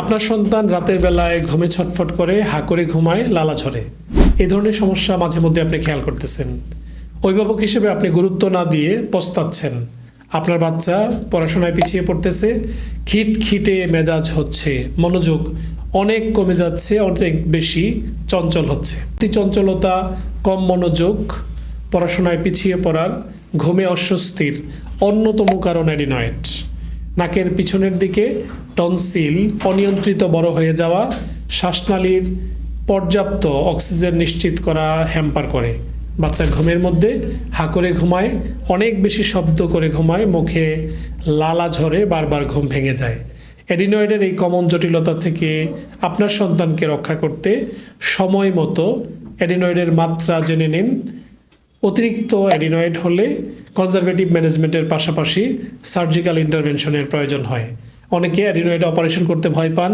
আপনার সন্তান রাতের বেলায় ঘুমে ছটফট করে হা করে ঘুমায়, লালা ঝরে। এই ধরনের সমস্যা মাঝে মধ্যে আপনি খেয়াল করতেছেন। অভিভাবক হিসেবে আপনি গুরুত্ব না দিয়ে পস্তাচ্ছেন। আপনার বাচ্চা পড়াশোনায় পিছিয়ে পড়তেছে খিট খিটে মেজাজ হচ্ছে, মনোযোগ অনেক কমে যাচ্ছে, অনেক বেশি চঞ্চল হচ্ছে। চঞ্চলতা, কম মনোযোগ, পড়াশোনায় পিছিয়ে পড়ার, ঘুমে অস্বস্তির অন্যতম কারণ অ্যাডিনয়েড। নাকের পিছনের দিকে টনসিল অনিয়ন্ত্রিত বড় হয়ে যাওয়া শ্বাসনালীর পর্যাপ্ত অক্সিজেন নিশ্চিত করা হ্যাম্পার করে। বাচ্চা ঘুমের মধ্যে হা করে ঘুমায়, অনেক বেশি শব্দ করে ঘুমায়, মুখে লালা ঝরে বারবার ঘুম ভেঙে যায়। অ্যাডিনয়েডের এই কমন জটিলতা থেকে আপনার সন্তানকে রক্ষা করতে সময় মতো অ্যাডিনয়েডের মাত্রা জেনে নিন। অতিরিক্ত অ্যাডিনয়েড হলে কনজারভেটিভ ম্যানেজমেন্টের পাশাপাশি সার্জিক্যাল ইন্টারভেনশনের প্রয়োজন হয়। অনেকে অ্যাডিনয়েড অপারেশন করতে ভয় পান।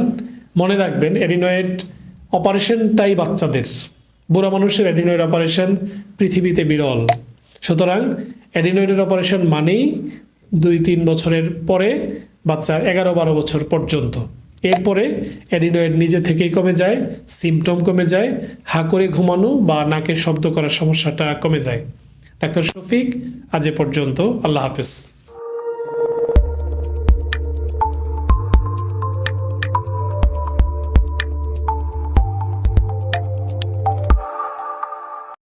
মনে রাখবেন, অ্যাডিনয়েড অপারেশনটাই বাচ্চাদের। বুড়া মানুষের অ্যাডিনয়েড অপারেশন পৃথিবীতে বিরল। সুতরাং অ্যাডিনয়েডের অপারেশন মানেই দুই তিন বছরের পরে বাচ্চার এগারো বারো বছর পর্যন্ত। এরপরে অ্যাডিনয়েড নিজে থেকেই কমে যায় সিমটম কমে যায়, হা করে ঘুমানো বা নাকে শব্দ করার সমস্যাটা কমে যায়। ডাক্তার শফিক, আজ এ পর্যন্ত, আল্লাহ হাফেজ।